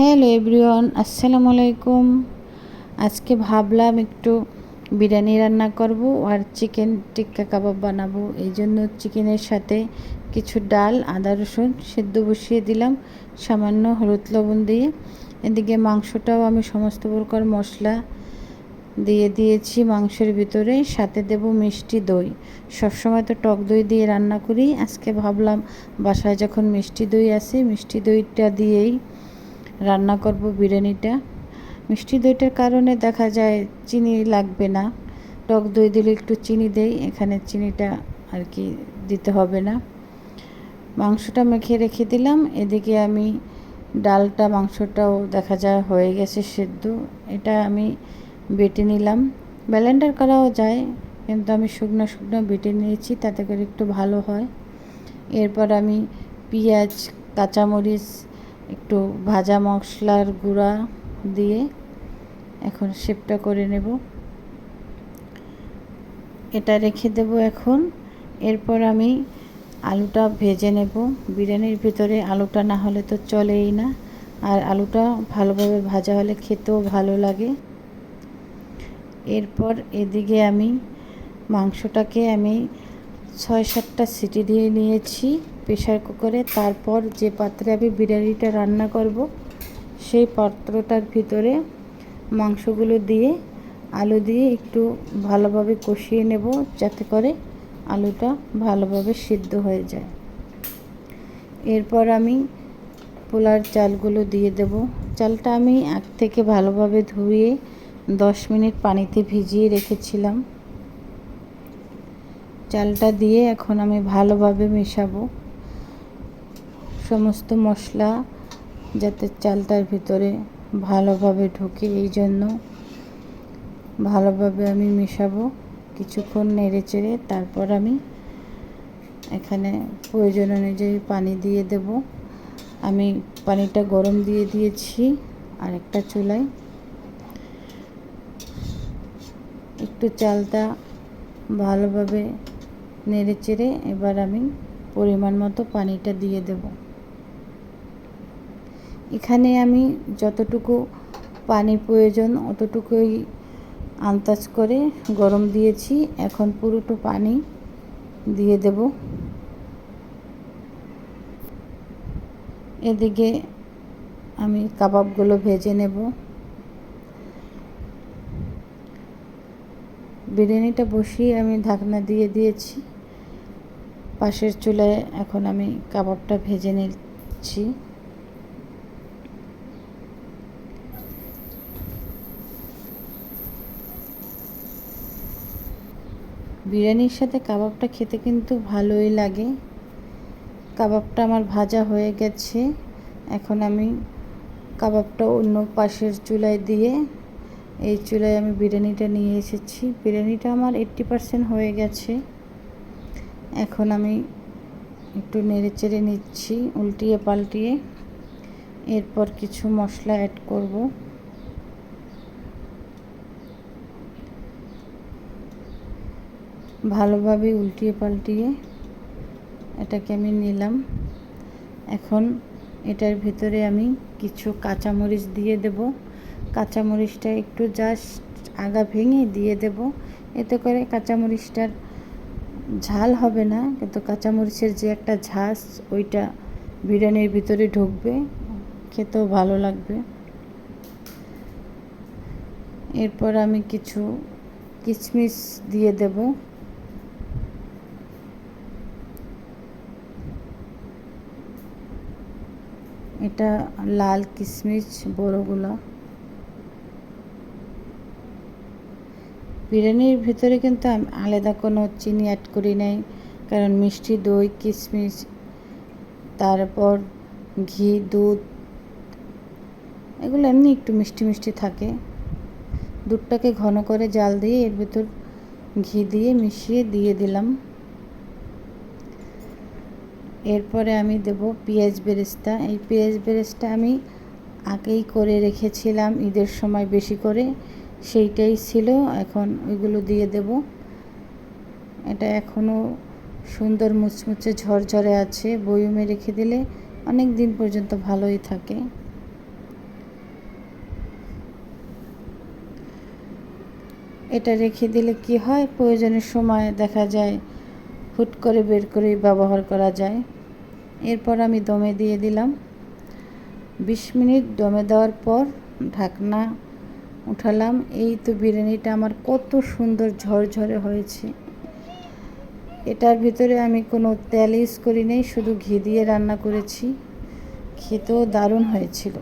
Hello everyone, আসসালামু আলাইকুম। আজকে ভাবলাম একটু বিরিয়ানি রান্না করব আর চিকেন টিক্কা কাবাব বানাবো। এই জন্য চিকেনের সাথে কিছু ডাল, আদা রসুন সেদ্ধ বসিয়ে দিলাম, সামান্য হলুদ লবণ দিয়ে। এদিকে মাংসটাও আমি সমস্ত প্রকার মশলা দিয়ে দিয়েছি মাংসের ভিতরে। সাথে দেব মিষ্টি দই। সবসময় তো টক দই দিয়ে রান্না করি। আজকে ভাবলাম বাসায় যখন মিষ্টি দই আছে মিষ্টি দইটা দিয়েই রান্না করব বিরিয়ানিটা। মিষ্টি দইটার কারণে দেখা যায় চিনি লাগবে না। টক দই দিলে একটু চিনি দেই, এখানে চিনিটা আর কি দিতে হবে না। মাংসটা মেখে রেখে দিলাম, এদিকে আমি ডালটা, মাংসটাও দেখা যায় হয়ে গেছে সেদ্ধ। এটা আমি বেটে নিলাম। ব্যালেন্ডার করাও যায়, কিন্তু আমি শুকনো শুকনো বেটে নিয়েছি, তাতে করে একটু ভালো হয়। এরপর আমি পেঁয়াজ, কাঁচামরিচ একটু ভাজা মশলার গুঁড়া দিয়ে এখন শেপটা করে নেব। এটা রেখে দেব এখন। এরপর আমি আলুটা ভেজে নেব। বিরিয়ানির ভিতরে আলুটা না হলে তো চলেই না। আর আলুটা ভালোভাবে ভাজা হলে খেতেও ভালো লাগে। এরপর এদিকে আমি মাংসটাকে আমি ছয় সাতটা সিটি দিয়ে নিয়েছি প্রেশার কুকারে। তারপর যে পাত্রে আমি বিরিয়ানিটা রান্না করব, সেই পাত্রটার ভিতরে মাংসগুলো দিয়ে, আলু দিয়ে একটু ভালোভাবে কষিয়ে নেব যাতে করে আলুটা ভালোভাবে সিদ্ধ হয়ে যায়। এরপর আমি পোলার চালগুলো দিয়ে দেব। চালটা আমি আগ থেকে ভালোভাবে ধুয়ে দশ মিনিট পানিতে ভিজিয়ে রেখেছিলাম। চালটা দিয়ে এখন আমি ভালোভাবে মেশাবো। সমস্ত মশলা যাতে চালটার ভিতরে ভালোভাবে ঢোকে, এই জন্য ভালোভাবে আমি মেশাবো। কিছুক্ষণ নেড়ে চেড়ে তারপর আমি এখানে প্রয়োজন অনুযায়ী পানি দিয়ে দেব। আমি পানিটা গরম দিয়ে দিয়েছি আর একটা চুলায়। একটু চালটা ভালোভাবে নেড়ে চেড়ে এবার আমি পরিমাণ মতো পানিটা দিয়ে দেব। এখানে আমি যতটুকু পানি প্রয়োজন অতটুকুই আন্দাজ করে গরম দিয়েছি। এখন পুরোটো পানি দিয়ে দেব। এদিকে আমি কাবাবগুলো ভেজে নেব। বিরিয়ানিটা বসিয়ে আমি ঢাকনা দিয়ে দিয়েছি। পাশের চুলায় এখন আমি কাবাবটা ভেজে নিচ্ছি। বিরিয়ানির সাথে কাবাবটা খেতে কিন্তু ভালোই লাগে। কাবাবটা আমার ভাজা হয়ে গেছে। এখন আমি কাবাবটা অন্য পাশের চুলায় দিয়ে এই চুলায় আমি বিরিয়ানিটা নিয়ে এসেছি। বিরিয়ানিটা আমার এইট্টি পারসেন্ট হয়ে গেছে। এখন আমি একটু নেড়ে চেড়ে নিচ্ছি, উল্টিয়ে পাল্টিয়ে। এরপর কিছু মশলা অ্যাড করব। ভালোভাবে উল্টিয়ে পাল্টিয়ে এটাকে আমি নিলাম। এখন এটার ভিতরে আমি কিছু কাঁচামরিচ দিয়ে দেব। কাঁচামরিচটা একটু জাস্ট আগা ভেঙে দিয়ে দেব। এতে করে কাঁচামরিচটার ঝাল হবে না, কিন্তু কাঁচামরিচের যে একটা ঝাঁস ওইটা বিরিয়ানির ভিতরে ঢুকবে, খেতেও ভালো লাগবে। এরপর আমি কিছু কিশমিশ দিয়ে দেব। এটা লাল কিশমিশ বড়গুলো। বিরিয়ানির ভিতরে কিন্তু আমি আলাদা কোনো চিনি অ্যাড করি নাই। কারণ মিষ্টি, দই কিশমিশ তারপর ঘি, দুধ, এগুলো এমনি একটু মিষ্টি মিষ্টি থাকে। দুধটাকে ঘন করে জাল দিয়ে এর ভিতর ঘি দিয়ে মিশিয়ে দিয়ে দিলাম। এরপরে আমি দেব পেঁয়াজ বেরেস্তা। এই পেঁয়াজ বেরেস্তা আমি আগেই করে রেখেছিলাম ঈদের সময় বেশি করে। সেইটাই ছিল। এখন ওইগুলো দিয়ে দেব। এটা এখনও সুন্দর মুচমুচে ঝরঝরে আছে। বয়ুমে রেখে দিলে অনেক দিন পর্যন্ত ভালোই থাকে। এটা রেখে দিলে কি হয়? প্রয়োজনের সময় দেখা যায় হুট করে বের করে ব্যবহার করা যায়। এরপর আমি দমে দিয়ে দিলাম। বিশ মিনিট দমে দেওয়ার পর ঢাকনা উঠালাম। এই তো বিরিয়ানিটা আমার কত সুন্দর ঝরঝরে হয়েছে। এটার ভিতরে আমি কোনো তেল ইউজ করি নাই, শুধু ঘি দিয়ে রান্না করেছি। খেতেও দারুণ হয়েছিল।